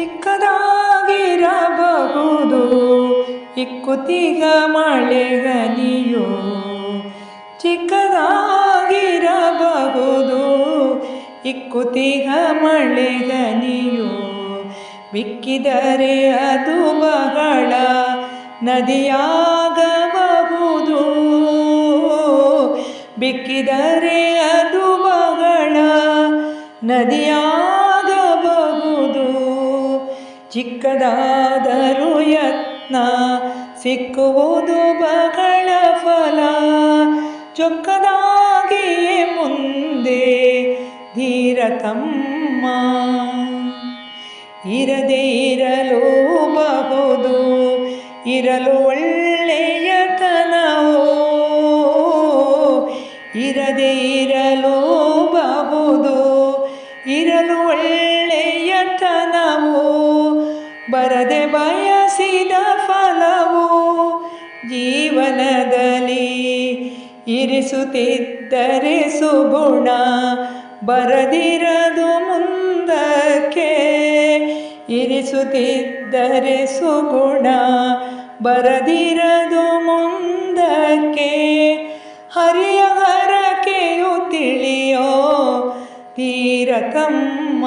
ಚಿಕ್ಕದಾಗಿರಬಹುದು. ಇಕ್ಕುತಿಗ ಮಳೆಗನಿಯೋ ಚಿಕ್ಕದಾಗಿರಬಹುದು. ಇಕ್ಕುತಿಗ ಮಳೆಗನಿಯೋ ಬಿಕ್ಕಿದರೆ ಅದು ಬಹಳ ನದಿಯಾಗಬಹುದು. ಬಿಕ್ಕಿದರೆ ಅದು ಬಹಳ ನದಿಯಾಗಬಹುದು ಚಿಕ್ಕದಾದರೂ ಯತ್ನ ಸಿಕ್ಕುವುದು ಬಹಳ ಫಲ. ಚೊಕ್ಕದಾಗಿಯೇ ಮುಂದೆ ಧೀರತಮ್ಮ ಇರದೇ ಇರಲು ಬಹುದು, ಇರಲು ಒಳ್ಳೆಯತನವೋ ಇರದೇ ಇರಲು ಬರದೆ ಬಯಸಿದ ಫಲವು ಜೀವನದಲ್ಲಿ ಇರಿಸುತ್ತಿದ್ದರೆ ಸುಗುಣ, ಬರದಿರದು ಮುಂದಕ್ಕೆ ಇರಿಸುತ್ತಿದ್ದರೆ ಸುಗುಣ, ಬರದಿರದು ಮುಂದಕ್ಕೆ ಹರಿಯ ಹರಕೆಯು ತಿಳಿಯೋ ತೀರತಮ್ಮ.